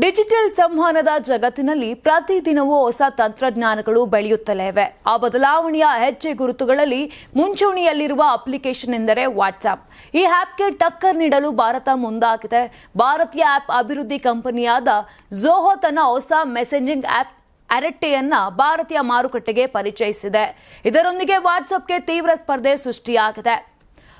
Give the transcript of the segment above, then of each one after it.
Digital ಸಂವಹನದ ಜಗತ್ತಿನಲ್ಲಿ ಪ್ರತಿದಿನವೂ ಹೊಸ ತಂತ್ರಜ್ಞಾನಗಳು ಬೆಳೆಯುತ್ತಲೇ ಇವೆ. ಆ ಬದಲಾವಣೆಯ ಹೆಜ್ಜೆ ಗುರುತುಗಳಲ್ಲಿ ಮುಂಚೂಣಿಯಲ್ಲಿರುವ ಅಪ್ಲಿಕೇಶನ್ ಎಂದರೆ ವಾಟ್ಸ್ಆಪ್ ಈ ಆಪ್ಗೆ ಟಕ್ಕರ್ ನೀಡಲು ಭಾರತ ಮುಂದಾಗಿದೆ. ಭಾರತೀಯ ಆಪ್ ಅಭಿವೃದ್ಧಿ ಕಂಪನಿಯಾದ ಝೋಹೋ ತನ್ನ ಹೊಸ ಮೆಸೆಂಜಿಂಗ್ ಆಪ್ ಅರಟ್ಟೆಯನ್ನ ಭಾರತೀಯ ಮಾರುಕಟ್ಟೆಗೆ ಪರಿಚಯಿಸಿದೆ. ಇದರೊಂದಿಗೆ ವಾಟ್ಸ್ಆಪ್ಗೆ ತೀವ್ರ ಸ್ಪರ್ಧೆ ಸೃಷ್ಟಿಯಾಗಿದೆ.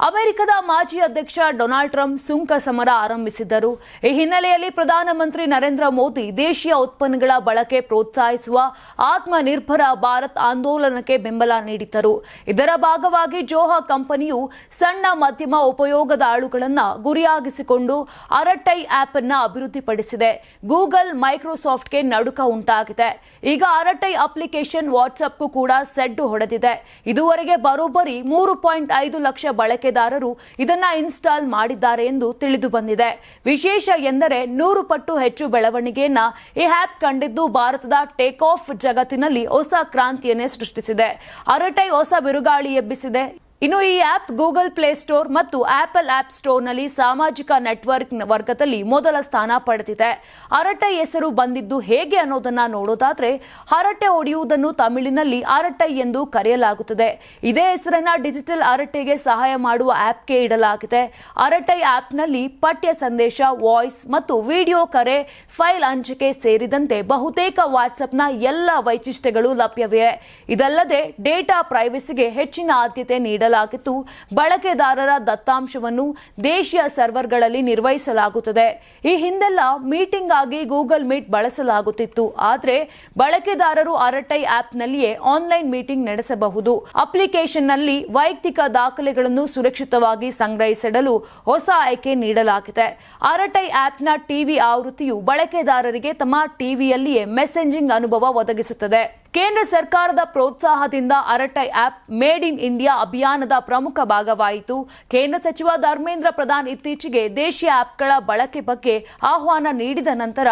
ಅಮೆರಿಕದ ಮಾಜಿ ಅಧ್ಯಕ್ಷ ಡೊನಾಲ್ಡ್ ಟ್ರಂಪ್ ಸುಂಕ ಸಮರ ಆರಂಭಿಸಿದ್ದರು. ಈ ಹಿನ್ನೆಲೆಯಲ್ಲಿ ಪ್ರಧಾನಮಂತ್ರಿ ನರೇಂದ್ರ ಮೋದಿ ದೇಶೀಯ ಉತ್ಪನ್ನಗಳ ಬಳಕೆ ಪ್ರೋತ್ಸಾಹಿಸುವ ಆತ್ಮನಿರ್ಭರ ಭಾರತ್ ಆಂದೋಲನಕ್ಕೆ ಬೆಂಬಲ ನೀಡಿದ್ದರು. ಇದರ ಭಾಗವಾಗಿ ಜೋಹಾ ಕಂಪನಿಯು ಸಣ್ಣ ಮಧ್ಯಮ ಉಪಯೋಗದ ಆಳುಗಳನ್ನು ಗುರಿಯಾಗಿಸಿಕೊಂಡು ಅರಟೈ ಆಪ್ ಅನ್ನು ಅಭಿವೃದ್ಧಿಪಡಿಸಿದೆ. ಗೂಗಲ್, ಮೈಕ್ರೋಸಾಫ್ಟ್ಗೆ ನಡುಕ ಉಂಟಾಗಿದೆ. ಈಗ ಅರಟೈ ಅಪ್ಲಿಕೇಶನ್ ವಾಟ್ಸ್ಆಪ್ಗೂ ಕೂಡ ಸೆಡ್ಡು ಹೊಡೆದಿದೆ. ಇದುವರೆಗೆ ಬರೋಬ್ಬರಿ ಮೂರು ಪಾಯಿಂಟ್ ಐದು ಲಕ್ಷ ಬಳಕೆದಾರರು ಇದನ್ನ ಇನ್ಸ್ಟಾಲ್ ಮಾಡಿದ್ದಾರೆ ಎಂದು ತಿಳಿದು ಬಂದಿದೆ. ವಿಶೇಷ ಎಂದರೆ ನೂರು ಪಟ್ಟು ಹೆಚ್ಚು ಬೆಳವಣಿಗೆಯನ್ನ ಈ ಆಪ್ ಕಂಡಿದ್ದು ಭಾರತದ ಟೇಕ್ ಆಫ್ ಜಗತ್ತಿನಲ್ಲಿ ಹೊಸ ಕ್ರಾಂತಿಯನ್ನೇ ಸೃಷ್ಟಿಸಿದೆ. ಅರಟೈ ಹೊಸ ಬಿರುಗಾಳಿ ಎಬ್ಬಿಸಿದೆ. ಇನ್ನು ಈ ಆಪ್ ಗೂಗಲ್ ಪ್ಲೇ ಸ್ಟೋರ್ ಮತ್ತು ಆಪಲ್ ಆಪ್ ಸ್ಟೋರ್ನಲ್ಲಿ ಸಾಮಾಜಿಕ ನೆಟ್ವರ್ಕ್ ವರ್ಗದಲ್ಲಿ ಮೊದಲ ಸ್ಥಾನ ಪಡೆದಿದೆ. ಹರಟೆ ಹೆಸರು ಬಂದಿದ್ದು ಹೇಗೆ ಅನ್ನೋದನ್ನ ನೋಡೋದಾದ್ರೆ, ಹರಟೆ ಹೊಡೆಯುವುದನ್ನು ತಮಿಳಿನಲ್ಲಿ ಅರಟೈ ಎಂದು ಕರೆಯಲಾಗುತ್ತದೆ. ಇದೇ ಹೆಸರನ್ನ ಡಿಜಿಟಲ್ ಅರಟೆಗೆ ಸಹಾಯ ಮಾಡುವ ಆಪ್ಗೆ ಇಡಲಾಗಿದೆ. ಅರಟೈ ಆಪ್ನಲ್ಲಿ ಪಠ್ಯ ಸಂದೇಶ, ವಾಯ್ಸ್ ಮತ್ತು ವಿಡಿಯೋ ಕರೆ, ಫೈಲ್ ಹಂಚಿಕೆ ಸೇರಿದಂತೆ ಬಹುತೇಕ ವಾಟ್ಸ್ಆಪ್ನ ಎಲ್ಲ ವೈಶಿಷ್ಟ್ಯಗಳು ಲಭ್ಯವಿವೆ ಇದಲ್ಲದೆ ಡೇಟಾ ಪ್ರೈವಸಿಗೆ ಹೆಚ್ಚಿನ ಆದ್ಯತೆ ನೀಡಲಾಗಿದ್ದು ಬಳಕೆದಾರರ ದತ್ತಾಂಶವನ್ನು ದೇಶೀಯ ಸರ್ವರ್ಗಳಲ್ಲಿ ನಿರ್ವಹಿಸಲಾಗುತ್ತದೆ. ಈ ಹಿಂದೆಲ್ಲ ಮೀಟಿಂಗ್ ಆಗಿ ಗೂಗಲ್ ಮೀಟ್ ಬಳಸಲಾಗುತ್ತಿತ್ತು. ಆದರೆ ಬಳಕೆದಾರರು ಅರಟೈ ಆಪ್ನಲ್ಲಿಯೇ ಆನ್ಲೈನ್ ಮೀಟಿಂಗ್ ನಡೆಸಬಹುದು. ಅಪ್ಲಿಕೇಶನ್ನಲ್ಲಿ ವೈಯಕ್ತಿಕ ದಾಖಲೆಗಳನ್ನು ಸುರಕ್ಷಿತವಾಗಿ ಸಂಗ್ರಹಿಸಿಡಲು ಹೊಸ ಆಯ್ಕೆ ನೀಡಲಾಗಿದೆ. ಅರಟೈ ಆಪ್ನ ಟಿವಿ ಆವೃತ್ತಿಯು ಬಳಕೆದಾರರಿಗೆ ತಮ್ಮ ಟಿವಿಯಲ್ಲಿಯೇ ಮೆಸೆಂಜಿಂಗ್ ಅನುಭವ ಒದಗಿಸುತ್ತದೆ. ಕೇಂದ್ರ ಸರ್ಕಾರದ ಪ್ರೋತ್ಸಾಹದಿಂದ Arattai app made in India ಅಭಿಯಾನದ ಪ್ರಮುಖ ಭಾಗವಾಯಿತು. ಕೇಂದ್ರ ಸಚಿವ ಧರ್ಮೇಂದ್ರ ಪ್ರಧಾನ್ ಇತ್ತೀಚೆಗೆ ದೇಶೀಯ ಆಪ್ಗಳ ಬಳಕೆ ಬಗ್ಗೆ ಆಹ್ವಾನ ನೀಡಿದ ನಂತರ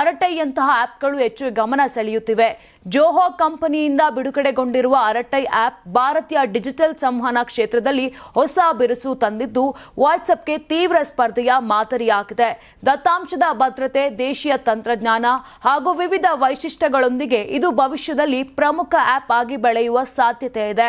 ಅರಟೈಯಂತಹ ಆಪ್ಗಳು ಹೆಚ್ಚು ಗಮನ ಸೆಳೆಯುತ್ತಿವೆ. ಜೋಹೋ ಕಂಪನಿಯಿಂದ ಬಿಡುಗಡೆಗೊಂಡಿರುವ ಅರಟೈ ಆಪ್ ಭಾರತೀಯ ಡಿಜಿಟಲ್ ಸಂವಹನ ಕ್ಷೇತ್ರದಲ್ಲಿ ಹೊಸ ಬಿರುಸು ತಂದಿದ್ದು ವಾಟ್ಸ್ಆಪ್ಗೆ ತೀವ್ರ ಸ್ಪರ್ಧೆಯ ಮಾದರಿಯಾಗಿದೆ. ದತ್ತಾಂಶದ ಭದ್ರತೆ, ದೇಶೀಯ ತಂತ್ರಜ್ಞಾನ ಹಾಗೂ ವಿವಿಧ ವೈಶಿಷ್ಟ್ಯಗಳೊಂದಿಗೆ ಇದು ಭವಿಷ್ಯದಲ್ಲಿ ಪ್ರಮುಖ ಆಪ್ ಆಗಿ ಬೆಳೆಯುವ ಸಾಧ್ಯತೆ ಇದೆ